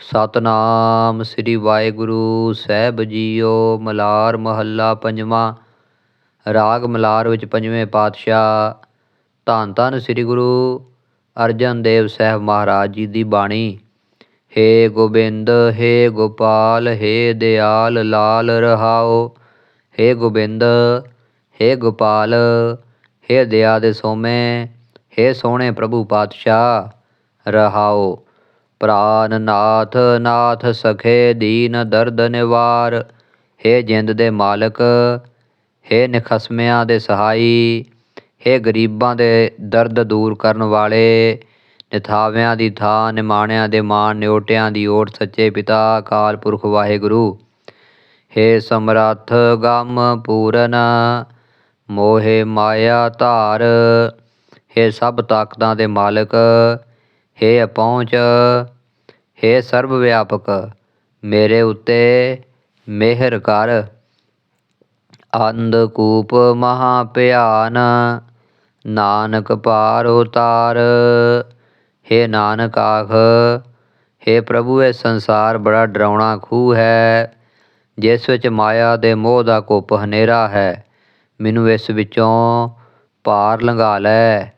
ਸਤਨਾਮ ਸ੍ਰੀ ਵਾਹਿਗੁਰੂ, ਸਾਹਿਬ ਜੀਓ ਮਲਾਰ ਮਹੱਲਾ ਪੰਜਵਾਂ, ਰਾਗ ਮਲਾਰ ਵਿੱਚ ਪੰਜਵੇਂ ਪਾਤਸ਼ਾਹ, ਧੰਨ ਧੰਨ ਸ੍ਰੀ ਗੁਰੂ ਅਰਜਨ ਦੇਵ ਸਾਹਿਬ ਮਹਾਰਾਜ ਜੀ ਦੀ ਬਾਣੀ। ਹੇ ਗੋਬਿੰਦ, ਹੇ ਗੋਪਾਲ, ਹੇ ਦਿਆਲ, ਲਾਲ ਰਹਾਓ। ਹੇ ਗੋਬਿੰਦ, ਹੇ ਗੋਪਾਲ, ਹੇ ਦਇਆ ਦੇ ਸੋਮੇ, ਹੇ ਸੋਹਣੇ ਪ੍ਰਭੂ ਪਾਤਸ਼ਾਹ, ਰਹਾਓ। ਪ੍ਰਾਨ ਨਾਥ ਨਾਥ ਸਖੇ ਦੀਨ ਦਰਦ ਨਿਵਾਰ। ਹੇ ਜਿੰਦ ਦੇ ਮਾਲਕ, ਹੇ ਨਿਖਸਮਿਆਂ ਦੇ ਸਹਾਈ, ਹੇ ਗਰੀਬਾਂ ਦੇ ਦਰਦ ਦੂਰ ਕਰਨ ਵਾਲੇ, ਨਿਥਾਵਿਆਂ ਦੀ ਥਾਂ, ਨਿਮਾਣਿਆਂ ਦੇ ਮਾਣ ਨਿਓਟਿਆਂ ਦੀ ਓਟ, ਸੱਚੇ ਪਿਤਾ, ਅਕਾਲ ਪੁਰਖ ਵਾਹਿਗੁਰੂ। ਹੇ ਸਮਰੱਥ ਗਮ ਪੂਰਨ, ਮੋਹਿ ਮਾਇਆ ਧਾਰ, ਹੇ ਸਭ ਤਾਕਤਾਂ ਦੇ ਮਾਲਕ ਹੇ ਅਪਹੁੰਚ, ਹੇ ਸਰਬ ਵਿਆਪਕ, ਮੇਰੇ ਉੱਤੇ ਮਿਹਰ ਕਰ। ਅੰਧਕੂਪ ਮਹਾ ਭਿਆਨ ਨਾਨਕ ਪਾਰ ਉਤਾਰ। ਹੇ ਨਾਨਕ ਆਖ, ਹੇ ਪ੍ਰਭੂ, ਇਹ ਸੰਸਾਰ ਬੜਾ ਡਰਾਉਣਾ ਖੂਹ ਹੈ। ਜਿਸ ਵਿੱਚ ਮਾਇਆ ਦੇ ਮੋਹ ਦਾ ਕੁੱਪ ਹਨੇਰਾ ਹੈ। ਮੈਨੂੰ ਇਸ ਵਿੱਚੋਂ ਪਾਰ ਲੰਘਾ ਲੈ।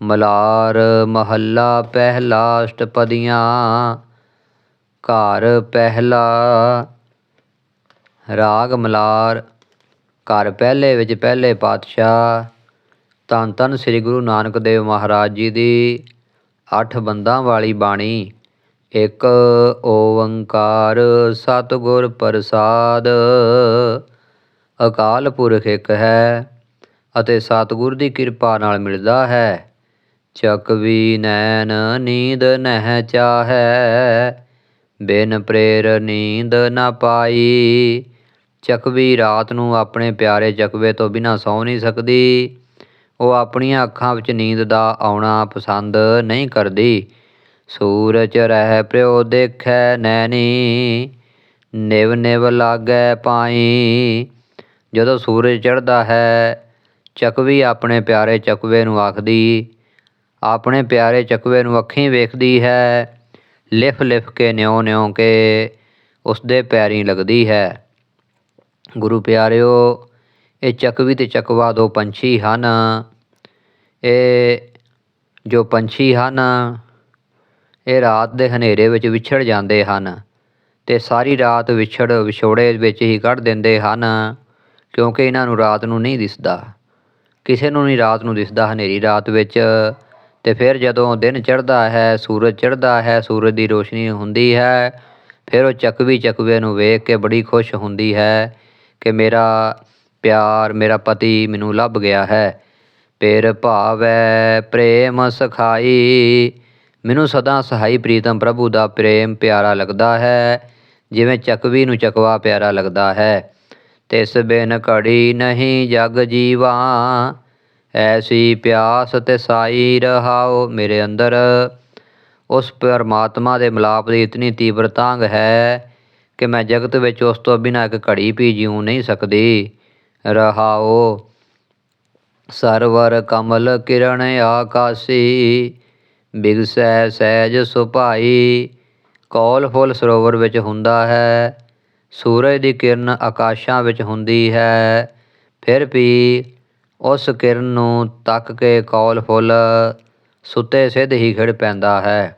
ਮਲਾਰ ਮਹੱਲਾ ਪਹਿਲਾ ਅਸ਼ਟਪਦੀਆਂ, ਘਰ ਪਹਿਲਾ ਰਾਗ ਮਲਾਰ, ਘਰ ਪਹਿਲੇ ਵਿੱਚ ਪਹਿਲੇ ਪਾਤਸ਼ਾਹ, ਧੰਨ ਧੰਨ ਸ੍ਰੀ ਗੁਰੂ ਨਾਨਕ ਦੇਵ ਮਹਾਰਾਜ ਜੀ ਦੀ ਅੱਠ ਬੰਦਾਂ ਵਾਲੀ ਬਾਣੀ, ਇੱਕ ਓੰਕਾਰ ਸਤਿਗੁਰ ਪ੍ਰਸਾਦ, ਅਕਾਲ ਪੁਰਖ ਇੱਕ ਹੈ ਅਤੇ ਸਤਿਗੁਰ ਦੀ ਕਿਰਪਾ ਨਾਲ ਮਿਲਦਾ ਹੈ। ਚਕਵੀ ਨੈਣ ਨੀਂਦ ਨਹਿ ਚਾਹੈ, ਬਿਨ ਪ੍ਰੇਰ ਨੀਂਦ ਨਾ ਪਾਈ। ਚਕਵੀ ਰਾਤ ਨੂੰ ਆਪਣੇ ਪਿਆਰੇ ਚਕਵੇ ਤੋਂ ਬਿਨਾਂ ਸੌ ਨਹੀਂ ਸਕਦੀ। ਉਹ ਆਪਣੀਆਂ ਅੱਖਾਂ ਵਿੱਚ ਨੀਂਦ ਦਾ ਆਉਣਾ ਪਸੰਦ ਨਹੀਂ ਕਰਦੀ। ਸੂਰਜ ਰਹਿ ਪਿਓ ਦੇਖੈ ਨੈਣੀ, ਨਿਵ ਨਿਵ ਲਾਗੈ ਪਾਈ। ਜਦੋਂ ਸੂਰਜ ਚੜ੍ਹਦਾ ਹੈ ਚਕਵੀ ਆਪਣੇ ਪਿਆਰੇ ਚਕਵੇ ਨੂੰ ਆਖਦੀ ਆਪਣੇ ਪਿਆਰੇ ਚਕਵੇ ਨੂੰ ਅੱਖੀਂ ਵੇਖਦੀ ਹੈ, ਲਿਫ ਲਿਫ ਕੇ ਨਿਉ ਨਿਉ ਕੇ ਉਸਦੇ ਪੈਰੀਂ ਲੱਗਦੀ ਹੈ। ਗੁਰੂ ਪਿਆਰਿਓ, ਇਹ ਚਕਵੀ ਤੇ ਚਕਵਾ ਦੋ ਪੰਛੀ ਹਨ। ਇਹ ਜੋ ਪੰਛੀ ਹਨ, ਇਹ ਰਾਤ ਦੇ ਹਨੇਰੇ ਵਿੱਚ ਵਿਛੜ ਜਾਂਦੇ ਹਨ ਤੇ ਸਾਰੀ ਰਾਤ ਵਿਛੜ ਵਿਛੋੜੇ ਵਿੱਚ ਹੀ ਕੱਢ ਦਿੰਦੇ ਹਨ, ਕਿਉਂਕਿ ਇਹਨਾਂ ਨੂੰ ਰਾਤ ਨੂੰ ਨਹੀਂ ਦਿਸਦਾ। ਕਿਸੇ ਨੂੰ ਨਹੀਂ ਰਾਤ ਨੂੰ ਦਿਸਦਾ ਹਨੇਰੀ ਰਾਤ ਵਿੱਚ। ਤੇ ਫਿਰ ਜਦੋਂ ਦਿਨ ਚੜ੍ਹਦਾ ਹੈ, ਸੂਰਜ ਚੜ੍ਹਦਾ ਹੈ, ਸੂਰਜ ਦੀ ਰੋਸ਼ਨੀ ਹੁੰਦੀ ਹੈ, ਫਿਰ ਉਹ ਚਕਵੀ ਚਕਵੇ ਨੂੰ ਵੇਖ ਕੇ ਬੜੀ ਖੁਸ਼ ਹੁੰਦੀ ਹੈ ਕਿ ਮੇਰਾ ਪਿਆਰ, ਮੇਰਾ ਪਤੀ ਮੈਨੂੰ ਲੱਭ ਗਿਆ ਹੈ। ਪਿਰ ਭਾਵੈ, ਪ੍ਰੇਮ ਸਖਾਈ, ਮੈਨੂੰ ਸਦਾ ਸਹਾਈ ਪ੍ਰੀਤਮ ਪ੍ਰਭੂ ਦਾ ਪ੍ਰੇਮ ਪਿਆਰਾ ਲੱਗਦਾ ਹੈ, ਜਿਵੇਂ ਚਕਵੀ ਨੂੰ ਚਕਵਾ ਪਿਆਰਾ ਲੱਗਦਾ ਹੈ। ਤਿਸ ਬਿਨ ਘੜੀ ਨਹੀਂ ਜਗ ਜੀਵਾ ਐਸੀ ਪਿਆਸ ਤੇ ਸਾਈ ਰਹਾਓ ਮੇਰੇ ਅੰਦਰ। ਉਸ ਪਰਮਾਤਮਾ ਦੇ ਮਿਲਾਪ ਦੀ ਇਤਨੀ ਤੀਬਰ ਤੀਬਰਤਾਂਗ ਹੈ ਕਿ ਮੈਂ ਜਗਤ ਵਿੱਚ ਉਸ ਤੋਂ ਬਿਨਾਂ ਇੱਕ ਘੜੀ ਵੀ ਜਿਉ ਨਹੀਂ ਸਕਦੀ। ਰਹਾਓ, ਸਰਵਰ ਕਮਲ ਕਿਰਣ ਆਕਾਸੀ, ਬਿਗਸੈ ਸਹਿਜ ਸੁਭਾਈ, ਕੌਲ ਫੁੱਲ ਸਰੋਵਰ ਵਿੱਚ ਹੁੰਦਾ ਹੈ, ਸੂਰਜ ਦੀ ਕਿਰਨ ਆਕਾਸ਼ਾਂ ਵਿੱਚ ਹੁੰਦੀ ਹੈ, ਫਿਰ ਵੀ ਉਸ ਕਿਰਨ ਨੂੰ ਤੱਕ ਕੇ ਕੌਲ ਫੁੱਲ ਸੁੱਤੇ ਸਿੱਧ ਹੀ ਖਿੜ ਪੈਂਦਾ ਹੈ।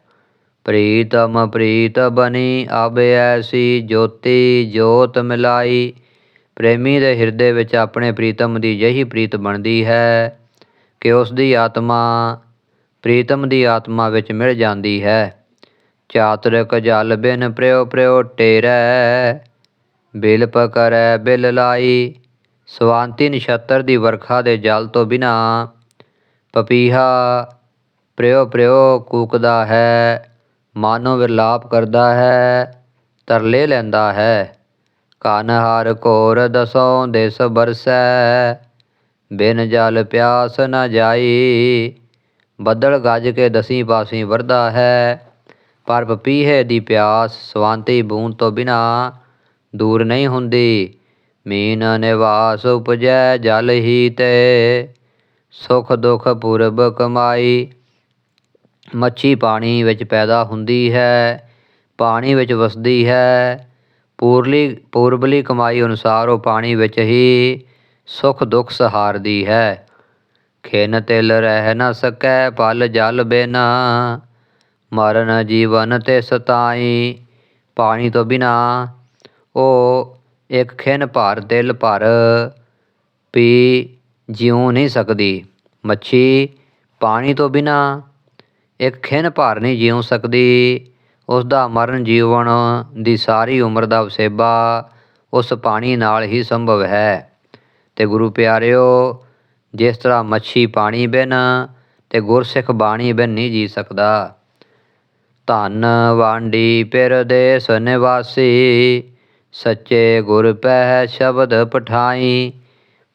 ਪ੍ਰੀਤਮ, ਪ੍ਰੀਤ ਬਣੀ ਅਬ ਐਸੀ ਜੋਤੀ ਜੋਤ ਮਿਲਾਈ। ਪ੍ਰੇਮੀ ਦੇ ਹਿਰਦੇ ਵਿੱਚ ਆਪਣੇ ਪ੍ਰੀਤਮ ਦੀ ਜਹੀ ਪ੍ਰੀਤ ਬਣਦੀ ਹੈ ਕਿ ਉਸ ਦੀ ਆਤਮਾ, ਪ੍ਰੀਤਮ ਦੀ ਆਤਮਾ ਵਿੱਚ ਮਿਲ ਜਾਂਦੀ ਹੈ। ਚਾਤਰਕ ਜਲ ਬਿਨ ਪ੍ਰਿਓ ਪ੍ਰਿਓ ਟੇਰੈ ਬਿਲ ਪਕਰੈ ਬਿਲ ਲਾਈ। ਸਵਾਂਤੀ ਨਛੱਤਰ ਦੀ ਵਰਖਾ ਦੇ ਜਲ ਤੋਂ ਬਿਨਾ ਪਪੀਹਾ ਪ੍ਰਿਓ ਪ੍ਰਿਓ ਕੂਕਦਾ ਹੈ, ਮਾਨੋ ਵਿਰਲਾਪ ਕਰਦਾ ਹੈ, ਤਰਲੇ ਲੈਂਦਾ ਹੈ। ਕਨ ਹਰ ਕੋਰ ਦਸੋਂ ਦੇਸ ਬਰਸੈ, ਬਿਨ ਜਲ ਪਿਆਸ ਨ ਜਾਈ। ਬੱਦਲ ਗੱਜ ਕੇ ਦਸੀਂ ਪਾਸੀਂ ਵਰਦਾ ਹੈ, ਪਰ ਪਪੀਹੇ ਦੀ ਪਿਆਸ ਸਵਾਂਤੀ ਬੂੰਦ ਤੋਂ ਬਿਨਾ ਦੂਰ ਨਹੀਂ ਹੁੰਦੀ। ਮੀਨ ਨਿਵਾਸ ਉਪਜੈ ਜਲ ਹੀ ਤੇ। ਸੁਖ ਦੁਖ ਪੁਰਬ ਕਮਾਈ, ਮੱਛੀ ਪਾਣੀ ਵਿੱਚ ਪੈਦਾ ਹੁੰਦੀ ਹੈ, ਪਾਣੀ ਵਿੱਚ ਵਸਦੀ ਹੈ। ਪੂਰਲੀ, ਪੂਰਬਲੀ ਕਮਾਈ ਅਨੁਸਾਰ ਉਹ ਪਾਣੀ ਵਿੱਚ ਹੀ ਸੁਖ ਦੁਖ ਸਹਾਰਦੀ ਹੈ। ਖਿਨ ਤਿਲ ਰਹਿ ਨਾ ਸਕੈ, ਪਲ ਜਲ ਬਿਨਾ। ਮਰਨ ਜੀਵਨ ਤੇ ਸਤਾਈ ਪਾਣੀ ਤੋਂ ਬਿਨਾ। ਉਹ ਇੱਕ ਖਿਨ ਭਰ, ਦਿਲ ਭਰ ਪੀ ਜਿਉ ਨਹੀਂ ਸਕਦੀ। ਮੱਛੀ ਪਾਣੀ ਤੋਂ ਬਿਨਾਂ ਇੱਕ ਖਿਨ ਭਰ ਨਹੀਂ ਜਿਉ ਸਕਦੀ। ਉਸ ਦਾ ਮਰਨ ਜੀਵਨ ਦੀ ਸਾਰੀ ਉਮਰ ਦਾ ਵਸੇਬਾ ਉਸ ਪਾਣੀ ਨਾਲ ਹੀ ਸੰਭਵ ਹੈ। ਤੇ ਗੁਰੂ ਪਿਆਰਿਓ, ਜਿਸ ਤਰ੍ਹਾਂ ਮੱਛੀ ਪਾਣੀ ਬਿਨ ਤੇ ਗੁਰਸਿੱਖ ਬਾਣੀ ਬਿਨ ਨਹੀਂ ਜੀ ਸਕਦਾ। ਧਨ ਵਾਂਡੀ ਪਿਰਦੇਸ ਨਿਵਾਸੀ ਸੱਚੇ ਗੁਰ ਪਹਿ ਸ਼ਬਦ ਪਠਾਈ,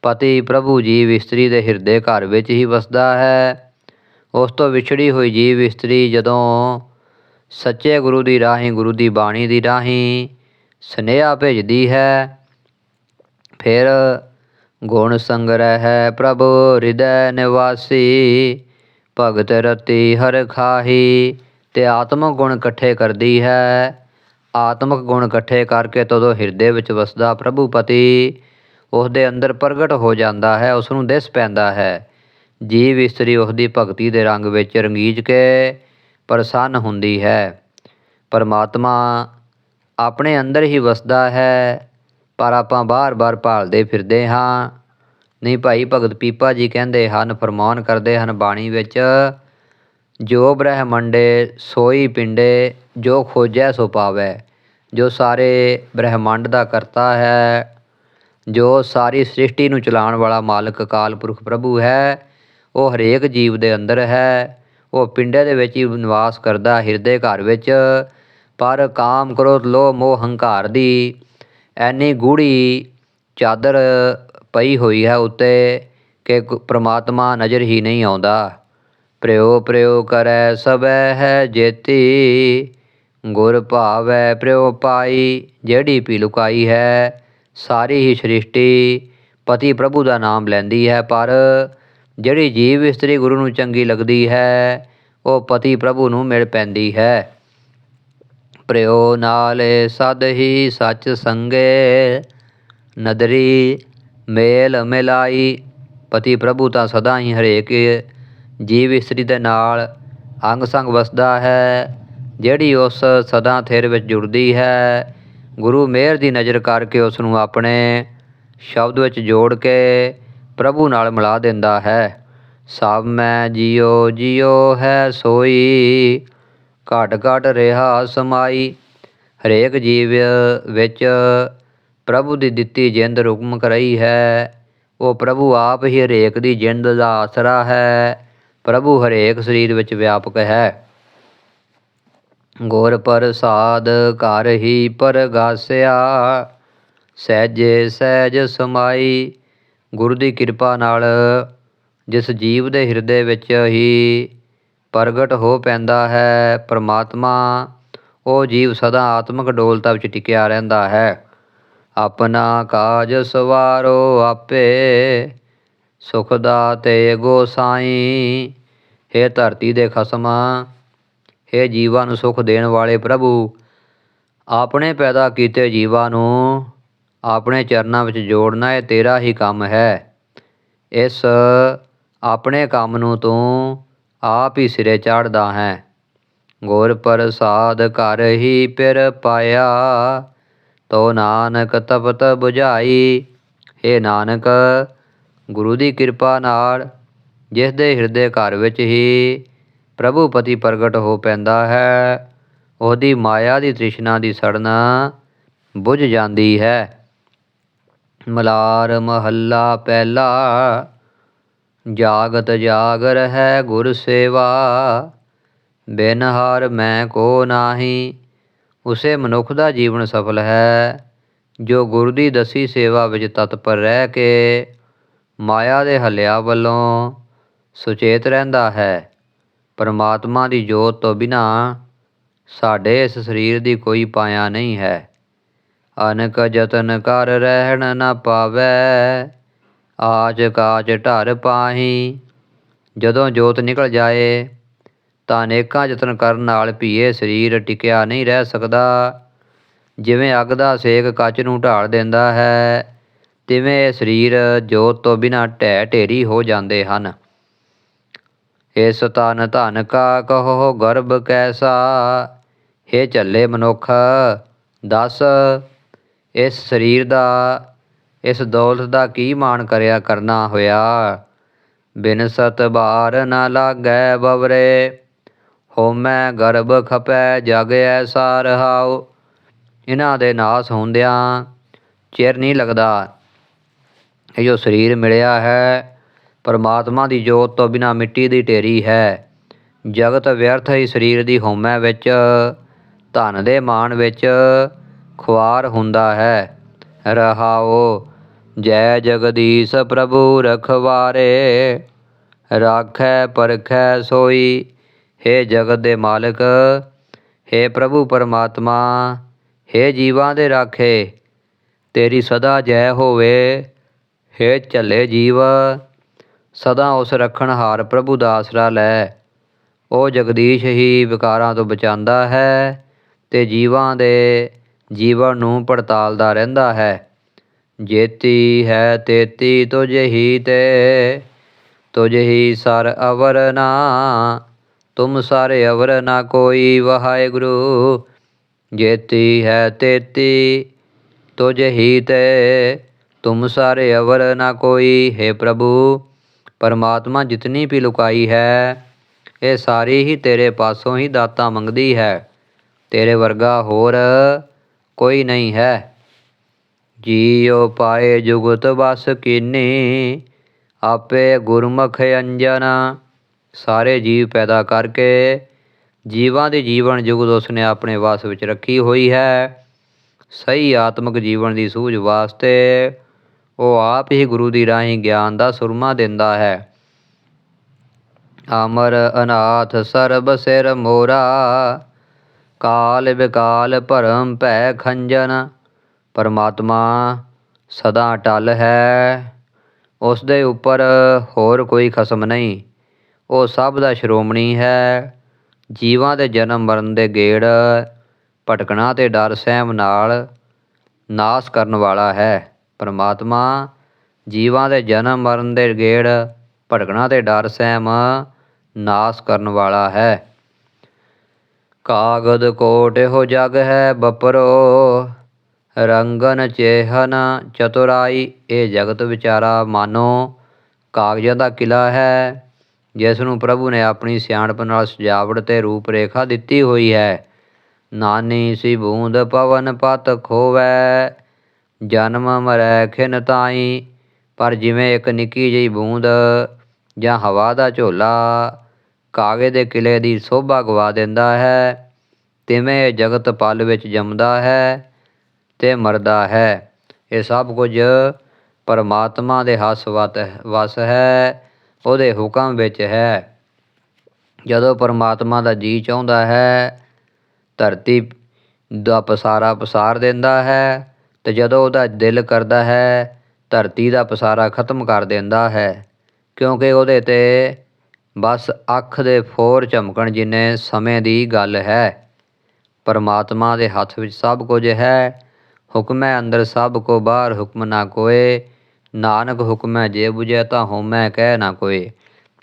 ਪਤੀ ਪ੍ਰਭੂ ਜੀਵ ਇਸਤਰੀ ਦੇ ਹਿਰਦੇ ਘਰ ਵਿੱਚ ਹੀ ਵਸਦਾ ਹੈ। ਉਸ ਤੋਂ ਵਿਛੜੀ ਹੋਈ ਜੀਵ ਇਸਤਰੀ ਜਦੋਂ ਸੱਚੇ ਗੁਰੂ ਦੀ ਰਾਹੀਂ, ਗੁਰੂ ਦੀ ਬਾਣੀ ਦੀ ਰਾਹੀਂ ਸਨੇਹਾ ਭੇਜਦੀ ਹੈ, ਫਿਰ ਗੁਣ ਸੰਗ੍ਰਹਿ ਹੈ, ਪ੍ਰਭੂ ਹਿਰਦੈ ਨਿਵਾਸੀ, ਭਗਤ ਰਤੀ ਹਰ ਖਾਹੀ, ਤੇ ਆਤਮ ਗੁਣ ਇਕੱਠੇ ਕਰਦੀ ਹੈ। ਆਤਮਿਕ ਗੁਣ ਇਕੱਠੇ ਕਰਕੇ ਤਦੋਂ ਹਿਰਦੇ ਵਿੱਚ ਵਸਦਾ ਪ੍ਰਭੂ ਪਤੀ। ਉਸ ਦੇ ਅੰਦਰ ਪ੍ਰਗਟ ਹੋ ਜਾਂਦਾ ਹੈ ਉਸ ਨੂੰ ਦਿਸ ਪੈਂਦਾ ਹੈ। ਜੀਵ ਇਸਤਰੀ ਉਸ ਦੀ ਭਗਤੀ ਦੇ ਰੰਗ ਵਿੱਚ ਰੰਗੀਜ ਕੇ ਪ੍ਰਸੰਨ ਹੁੰਦੀ ਹੈ। ਪਰਮਾਤਮਾ ਆਪਣੇ ਅੰਦਰ ਹੀ ਵਸਦਾ ਹੈ, ਪਰ ਆਪਾਂ ਬਾਰ-ਬਾਰ ਭਾਲਦੇ ਫਿਰਦੇ ਹਾਂ। ਨਹੀਂ ਭਾਈ ਭਗਤ ਪੀਪਾ ਜੀ ਕਹਿੰਦੇ ਹਨ, ਫਰਮਾਨ ਕਰਦੇ ਹਨ, ਬਾਣੀ ਵਿੱਚ ਜੋ ਬ੍ਰਹਿਮੰਡੇ ਸੋਈ ਪਿੰਡੇ, ਜੋ ਖੋਜੈ ਸੋ ਪਾਵੈ। ਜੋ ਸਾਰੇ ਬ੍ਰਹਿਮੰਡ ਦਾ ਕਰਤਾ ਹੈ, ਜੋ ਸਾਰੀ ਸ੍ਰਿਸ਼ਟੀ ਨੂੰ ਚਲਾਉਣ ਵਾਲਾ ਮਾਲਕ ਅਕਾਲ ਪੁਰਖ ਪ੍ਰਭੂ ਹੈ, ਉਹ ਹਰੇਕ ਜੀਵ ਦੇ ਅੰਦਰ ਹੈ। ਉਹ ਪਿੰਡੇ ਦੇ ਵਿੱਚ ਹੀ ਨਿਵਾਸ ਕਰਦਾ ਹਿਰਦੇ ਘਰ ਵਿੱਚ, ਪਰ ਕਾਮ ਕ੍ਰੋਧ, ਲੋਭ, ਮੋਹ, ਹੰਕਾਰ ਦੀ ਐਨੀ ਗੂੜੀ ਚਾਦਰ ਪਈ ਹੋਈ ਹੈ ਉੱਤੇ ਕਿ ਕ- ਪ੍ਰਮਾਤਮਾ ਨਜ਼ਰ ਹੀ ਨਹੀਂ ਆਉਂਦਾ। ਪ੍ਰਯੋ ਪ੍ਰਯੋ ਕਰੈ ਸਭੈ ਹੈ ਜੇਤੀ, ਗੁਰ ਭਾਵੈ ਪ੍ਰਯੋ ਪਾਈ, ਜਿਹੜੀ ਪੀ ਲੁਕਾਈ ਹੈ, ਸਾਰੀ ਹੀ ਸ੍ਰਿਸ਼ਟੀ, ਪਤੀ ਪ੍ਰਭੂ ਦਾ ਨਾਮ ਲੈਂਦੀ ਹੈ ਪਰ, ਜਿਹੜੀ ਜੀਵ ਇਸਤਰੀ ਗੁਰੂ ਨੂੰ ਚੰਗੀ ਲੱਗਦੀ ਹੈ, ਉਹ ਪਤੀ ਪ੍ਰਭੂ ਨੂੰ ਮਿਲ ਪੈਂਦੀ ਹੈ। ਪ੍ਰਯੋ ਨਾਲੇ ਸਦ ਹੀ ਸੱਚ ਸੰਗੇ, ਨਦਰੀ ਮੇਲ ਮਿਲਾਈ, ਪਤੀ ਪ੍ਰਭੂ ਤਾਂ ਸਦਾ ਹੀ ਹਰੇਕ ਜੀਵ ਇਸਤਰੀ ਦੇ ਨਾਲ ਅੰਗ ਸੰਗ ਵਸਦਾ ਹੈ, ਜਿਹੜੀ ਉਸ ਸਦਾ ਥਿਰ ਵਿੱਚ ਜੁੜਦੀ ਹੈ। ਗੁਰੂ ਮਿਹਰ ਦੀ ਨਜ਼ਰ ਕਰਕੇ ਉਸ ਨੂੰ ਆਪਣੇ ਸ਼ਬਦ ਵਿੱਚ ਜੋੜ ਕੇ ਪ੍ਰਭੂ ਨਾਲ ਮਿਲਾ ਦਿੰਦਾ ਹੈ। ਸਭ ਮੈਂ ਜਿਉ ਜਿਉ ਹੈ ਸੋਈ, ਘਟ ਘਟ ਰਿਹਾ ਸਮਾਈ। ਹਰੇਕ ਜੀਵ ਵਿੱਚ ਪ੍ਰਭੂ ਦੀ ਦਿੱਤੀ ਜਿੰਦ ਹੁਕਮ ਕਰਈ ਹੈ। ਉਹ ਪ੍ਰਭੂ ਆਪ ਹੀ ਹਰੇਕ ਦੀ ਜਿੰਦ ਦਾ ਆਸਰਾ ਹੈ। ਪ੍ਰਭੂ ਹਰੇਕ ਸਰੀਰ ਵਿੱਚ ਵਿਆਪਕ ਹੈ। ਗੁਰ ਪ੍ਰਸਾਦ ਘਰ ਹੀ ਪਰਗਾਸਿਆ, ਸਹਿਜੇ ਸਹਿਜ ਸਮਾਈ। ਗੁਰੂ ਦੀ ਕਿਰਪਾ ਨਾਲ ਜਿਸ ਜੀਵ ਦੇ ਹਿਰਦੇ ਵਿੱਚ ਹੀ ਪ੍ਰਗਟ ਹੋ ਪੈਂਦਾ ਹੈ, ਪ੍ਰਮਾਤਮਾ, ਉਹ ਜੀਵ ਸਦਾ ਆਤਮਿਕ ਡੋਲਤਾ ਵਿੱਚ ਟਿਕਿਆ ਰਹਿੰਦਾ ਹੈ। ਆਪਣਾ ਕਾਜ ਸਵਾਰੋ ਆਪੇ, ਸੁਖ ਦਾਤੇ ਗੋਸਾਈ ਹੇ ਧਰਤੀ ਦੇ ਖਸਮਾਂ ਹੇ ਜੀਵਾਂ ਨੂੰ ਸੁਖ ਦੇਣ ਵਾਲੇ ਪ੍ਰਭੂ। ਆਪਣੇ ਪੈਦਾ ਕੀਤੇ ਜੀਵਾਂ ਨੂੰ ਆਪਣੇ ਚਰਨਾਂ ਵਿੱਚ ਜੋੜਨਾ ਇਹ ਤੇਰਾ ਹੀ ਕੰਮ ਹੈ। ਇਸ ਆਪਣੇ ਕੰਮ ਨੂੰ ਤੂੰ ਆਪ ਹੀ ਸਿਰੇ ਚਾੜਦਾ ਹੈ। ਗੁਰ ਪ੍ਰਸਾਦ ਘਰ ਹੀ ਪਿਰ ਪਾਇਆ, ਤੋ ਨਾਨਕ ਤਪਤ 부ਝਾਈ ਏ ਨਾਨਕ, ਗੁਰੂ ਦੀ ਕਿਰਪਾ ਨਾਲ ਜਿਸ ਦੇ ਹਿਰਦੇ ਘਰ ਵਿੱਚ ਹੀ ਪ੍ਰਭੂ ਪਤੀ ਪ੍ਰਗਟ ਹੋ ਪੈਂਦਾ ਹੈ, ਉਹਦੀ ਮਾਇਆ ਦੀ ਤ੍ਰਿਸ਼ਨਾ ਦੀ ਸੜਨਾ ਬੁਝ ਜਾਂਦੀ ਹੈ। ਮਲਾਰ ਮਹੱਲਾ ਪਹਿਲਾ, ਜਾਗਤ ਜਾਗਰ ਹੈ ਗੁਰ ਸੇਵਾ। ਬਿਨ ਹਾਰ ਮੈਂ ਕੋ ਨਾਹੀ, ਉਸੇ ਮਨੁੱਖ ਦਾ ਜੀਵਨ ਸਫਲ ਹੈ, ਜੋ ਗੁਰੂ ਦੀ ਦਸੀ ਸੇਵਾ ਵਿੱਚ ਤਤਪਰ ਰਹਿ ਕੇ ਮਾਇਆ ਦੇ ਹੱਲਿਆ ਵੱਲੋਂ ਸੁਚੇਤ ਰਹਿੰਦਾ ਹੈ। ਪਰਮਾਤਮਾ ਦੀ ਜੋਤ ਤੋਂ ਬਿਨਾਂ ਸਾਡੇ ਇਸ ਸਰੀਰ ਦੀ ਕੋਈ ਪਾਇਆ ਨਹੀਂ ਹੈ। ਅਨਕ ਯਤਨ ਕਰ ਰਹਿਣ ਨਾ ਪਾਵੇ, ਆਜ ਕਾਜ ਢਰ ਪਾਹੀ। ਜਦੋਂ ਜੋਤ ਨਿਕਲ ਜਾਏ, ਤਾਂ ਅਨੇਕਾਂ ਯਤਨ ਕਰਨ ਨਾਲ ਵੀ ਸਰੀਰ ਟਿਕਿਆ ਨਹੀਂ ਰਹਿ ਸਕਦਾ। ਜਿਵੇਂ ਅੱਗ ਦਾ ਸੇਕ ਕੱਚ ਨੂੰ ਢਾਲ ਦਿੰਦਾ ਹੈ, ਤਿਵੇਂ ਇਹ ਸਰੀਰ ਜੋਤ ਤੋਂ ਬਿਨਾਂ ਢਹਿ ਢੇਰੀ ਹੋ ਜਾਂਦੇ ਹਨ। ਇਸ ਤਨ ਧਨ ਕਾ ਕਹੋ ਗਰਭ ਕੈਸਾ? ਹੇ ਚੱਲੇ ਮਨੁੱਖ, ਦੱਸ, ਇਸ ਸਰੀਰ ਦਾ, ਇਸ ਦੌਲਤ ਦਾ ਕੀ ਮਾਣ ਕਰਿਆ ਕਰਨਾ ਹੋਇਆ? ਬਿਨ ਸਤ ਬਾਰ ਨਾ ਲਾਗੈ ਬਵਰੇ ਹੋਮੈ ਗਰਭ ਖਪੈ ਜਗ ਐਸਾ ਰਹਾਉ। ਇਹਨਾਂ ਦੇ ਨਾਸ ਹੁੰਦਿਆਂ ਚਿਰ ਨਹੀਂ ਲੱਗਦਾ। ਇਹ ਜੋ ਸਰੀਰ ਮਿਲਿਆ ਹੈ ਪਰਮਾਤਮਾ ਦੀ ਜੋਤ ਤੋਂ ਬਿਨਾ ਮਿੱਟੀ ਦੀ ਢੇਰੀ ਹੈ। ਜਗਤ ਵਿਅਰਥ ਹੀ ਸਰੀਰ ਦੀ ਹਉਮੈ ਵਿੱਚ, ਧਨ ਦੇ ਮਾਣ ਵਿੱਚ ਖੁਆਰ ਹੁੰਦਾ ਹੈ। ਰਹਾਓ, ਜੈ ਜਗਦੀਸ਼ ਪ੍ਰਭੂ ਰਖਵਾਰੇ, ਰਾਖੈ ਪਰਖੈ ਸੋਈ, ਹੇ ਜਗਤ ਦੇ ਮਾਲਕ, ਹੇ ਪ੍ਰਭੂ ਪਰਮਾਤਮਾ, ਹੇ ਜੀਵਾਂ ਦੇ ਰਾਖੇ, ਤੇਰੀ ਸਦਾ ਜੈ ਹੋਵੇ, ਹੇ ਝੱਲੇ ਜੀਵ। ਸਦਾ ਉਸ ਰੱਖਣਹਾਰ ਪ੍ਰਭੂ ਦਾ ਆਸਰਾ ਲੈ। ਉਹ ਜਗਦੀਸ਼ ਹੀ ਵਿਕਾਰਾਂ ਤੋਂ ਬਚਾਉਂਦਾ ਹੈ ਤੇ ਜੀਵਾਂ ਦੇ ਜੀਵਨ ਨੂੰ ਪੜਤਾਲਦਾ ਰਹਿੰਦਾ ਹੈ। ਜੇਤੀ ਹੈ ਤੇਤੀ, ਤੁਝ ਹੀ ਤੇ, ਤੁਝ ਹੀ ਸਰ ਅਵਰ ਨਾ, ਤੁਮ ਸਾਰੇ ਅਵਰ ਨਾ ਕੋਈ ਵਾਹਿਗੁਰੂ। ਜੇਤੀ ਹੈ ਤੇਤੀ, ਤੁਝ ਹੀ ਤੇ, ਤੁਮ ਸਾਰੇ ਅਵਰ ਨਾ ਕੋਈ, ਹੈ ਪ੍ਰਭੂ। ਪਰਮਾਤਮਾ ਜਿਤਨੀ ਵੀ ਲੁਕਾਈ ਹੈ, ਇਹ ਸਾਰੀ ਹੀ ਤੇਰੇ ਪਾਸੋਂ ਹੀ ਦਾਤਾ ਮੰਗਦੀ ਹੈ। ਤੇਰੇ ਵਰਗਾ ਹੋਰ ਕੋਈ ਨਹੀਂ ਹੈ। ਜੀਉ ਪਾਏ ਜੁਗਤ ਬਸ ਕੀਨੀ, ਆਪੇ ਗੁਰਮੁਖ ਅੰਜਨ। ਸਾਰੇ ਜੀਵ ਪੈਦਾ ਕਰਕੇ ਜੀਵਾਂ ਦੇ ਜੀਵਨ ਜੁਗਤ ਉਸਨੇ ਆਪਣੇ ਵਾਸ ਵਿੱਚ ਰੱਖੀ ਹੋਈ ਹੈ। ਸਹੀ ਆਤਮਿਕ ਜੀਵਨ ਦੀ ਸੂਝ ਵਾਸਤੇ ਉਹ ਆਪ ਹੀ ਗੁਰੂ ਦੀ ਰਾਹੀਂ ਗਿਆਨ ਦਾ ਸੁਰਮਾ ਦਿੰਦਾ ਹੈ। ਅਮਰ ਅਨਾਥ ਸਰਬ ਸਿਰ ਮੋਰਾ, ਕਾਲ ਵਿਕਾਲ ਭਰਮ ਭੈ ਖੰਜਨ, ਪਰਮਾਤਮਾ ਸਦਾ ਟਲ ਹੈ। ਉਸ ਦੇ ਉੱਪਰ ਹੋਰ ਕੋਈ ਖਸਮ ਨਹੀਂ, ਉਹ ਸਭ ਦਾ ਸ਼੍ਰੋਮਣੀ ਹੈ। ਜੀਵਾਂ ਦੇ ਜਨਮ ਮਰਨ ਦੇ ਗੇੜ, ਭਟਕਣਾ ਤੇ ਡਰ ਸਹਿਮ ਨਾਲ ਨਾਸ ਕਰਨ ਵਾਲਾ ਹੈ। ਪਰਮਾਤਮਾ, ਜੀਵਾਂ ਦੇ ਜਨਮ ਮਰਨ ਦੇ ਗੇੜ ਭਟਕਣਾ ਤੇ ਡਰ ਸਹਿਮ ਨਾਸ ਕਰਨ ਵਾਲਾ ਹੈ। ਕਾਗਦ ਕੋਟ ਇਹੋ ਜਗ ਹੈ ਬਪਰੋ, ਰੰਗਨ ਚੇਹਨ ਚਤੁਰਾਈ, ਇਹ ਜਗਤ ਵਿਚਾਰਾ ਮਾਨੋ, ਕਾਗਜ਼ਾਂ ਦਾ ਕਿਲਾ ਹੈ ਜਿਸ ਨੂੰ ਪ੍ਰਭੂ ਨੇ ਆਪਣੀ ਸਿਆਣਪ ਨਾਲ ਸਜਾਵਟ ਤੇ ਰੂਪ ਰੇਖਾ ਦਿੱਤੀ ਹੋਈ ਹੈ। ਨਾਨੀ ਸੀ ਬੂੰਦ ਪਵਨ ਪਤ ਖੋਵੈ ਜਨਮ ਮਰੈ ਖਿਨ ਤਾਈ, ਪਰ ਜਿਵੇਂ ਇੱਕ ਨਿੱਕੀ ਜਿਹੀ ਬੂੰਦ ਜਾਂ ਹਵਾ ਦਾ ਝੋਲਾ ਕਾਗੇ ਦੇ ਕਿਲੇ ਦੀ ਸੋਭਾ ਗਵਾ ਦਿੰਦਾ ਹੈ, ਤਿਵੇਂ ਇਹ ਜਗਤ ਪਲ ਵਿੱਚ ਜੰਮਦਾ ਹੈ ਤੇ ਮਰਦਾ ਹੈ। ਇਹ ਸਭ ਕੁਝ ਪਰਮਾਤਮਾ ਦੇ ਹੱਸ ਵਸ ਹੈ, ਉਹਦੇ ਹੁਕਮ ਵਿੱਚ ਹੈ। ਜਦੋਂ ਪਰਮਾਤਮਾ ਦਾ ਜੀ ਚਾਹੁੰਦਾ ਹੈ, ਧਰਤੀ ਦਾ ਪਸਾਰਾ ਪਸਾਰ ਦਿੰਦਾ ਹੈ ਤੇ ਜਦੋਂ ਉਹਦਾ ਦਿਲ ਕਰਦਾ ਹੈ, ਧਰਤੀ ਦਾ ਪਸਾਰਾ ਖਤਮ ਕਰ ਦਿੰਦਾ ਹੈ, ਕਿਉਂਕਿ ਉਹਦੇ ਤੇ ਬਸ ਅੱਖ ਦੇ ਫੋਰ ਝਮਕਣ ਜਿੰਨੇ ਸਮੇਂ ਦੀ ਗੱਲ ਹੈ। ਪਰਮਾਤਮਾ ਦੇ ਹੱਥ ਵਿੱਚ ਸਭ ਕੁਝ ਹੈ। ਹੁਕਮੈ ਅੰਦਰ ਸਭ ਕੋ ਬਾਹਰ ਹੁਕਮ ਨਾ ਕੋਏ। ਨਾਨਕ ਹੁਕਮੈ ਜੇ ਬੁਝੇ ਤਾਂ ਹਉਮੈ ਕਹਿ ਨਾ ਕੋਏ।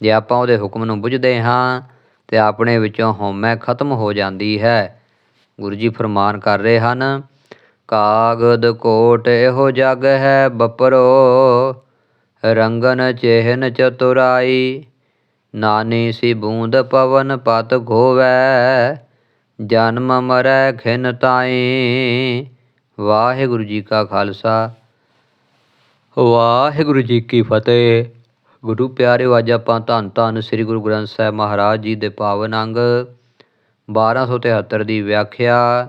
ਜੇ ਆਪਾਂ ਉਹਦੇ ਹੁਕਮ ਨੂੰ ਬੁਝਦੇ ਹਾਂ, ਤੇ ਆਪਣੇ ਵਿੱਚੋਂ ਹਉਮੈ ਖਤਮ ਹੋ ਜਾਂਦੀ ਹੈ। ਗੁਰੂ ਜੀ ਫਰਮਾਨ ਕਰ ਰਹੇ ਹਨ ਕਾਗਦ ਕੋਟ ਇਹੋ ਜਗ ਹੈ ਬਪਰੋ, ਰੰਗਨ ਚੇਹਨ ਚਤੁਰਾਈ। ਨਾਨੀ ਸੀ ਬੂੰਦ ਪਵਨ ਪਤ ਘੋਵੈ, ਜਨਮ ਮਰੈ ਖਿਨ ਤਾਈ। ਵਾਹਿਗੁਰੂ ਜੀ ਕਾ ਖਾਲਸਾ। ਵਾਹਿਗੁਰੂ ਜੀ ਕੀ ਫਤਿਹ। ਗੁਰੂ ਪਿਆਰਿਓ, ਅੱਜ ਆਪਾਂ ਧੰਨ ਧੰਨ ਸ੍ਰੀ ਗੁਰੂ ਗ੍ਰੰਥ ਸਾਹਿਬ ਮਹਾਰਾਜ ਜੀ ਦੇ ਪਾਵਨ ਅੰਗ 1273 ਦੀ ਵਿਆਖਿਆ